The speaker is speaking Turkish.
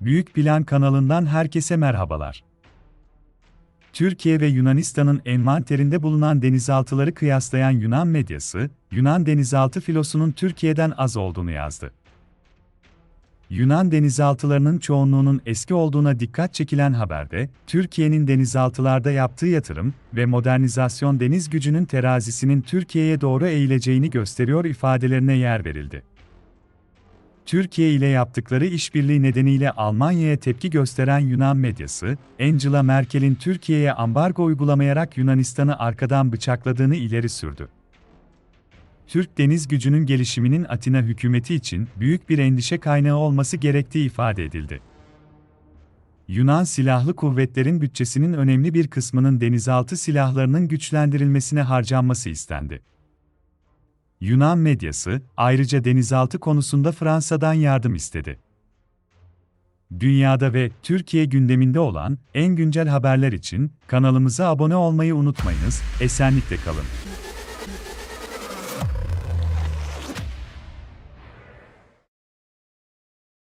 Büyük Plan kanalından herkese merhabalar. Türkiye ve Yunanistan'ın envanterinde bulunan denizaltıları kıyaslayan Yunan medyası, Yunan denizaltı filosunun Türkiye'den az olduğunu yazdı. Yunan denizaltılarının çoğunluğunun eski olduğuna dikkat çekilen haberde, Türkiye'nin denizaltılarda yaptığı yatırım ve modernizasyon deniz gücünün terazisinin Türkiye'ye doğru eğileceğini gösteriyor ifadelerine yer verildi. Türkiye ile yaptıkları işbirliği nedeniyle Almanya'ya tepki gösteren Yunan medyası, Angela Merkel'in Türkiye'ye ambargo uygulamayarak Yunanistan'ı arkadan bıçakladığını ileri sürdü. Türk deniz gücünün gelişiminin Atina hükümeti için büyük bir endişe kaynağı olması gerektiği ifade edildi. Yunan Silahlı Kuvvetlerin bütçesinin önemli bir kısmının denizaltı silahlarının güçlendirilmesine harcanması istendi. Yunan medyası, ayrıca denizaltı konusunda Fransa'dan yardım istedi. Dünyada ve Türkiye gündeminde olan en güncel haberler için kanalımıza abone olmayı unutmayınız, esenlikle kalın.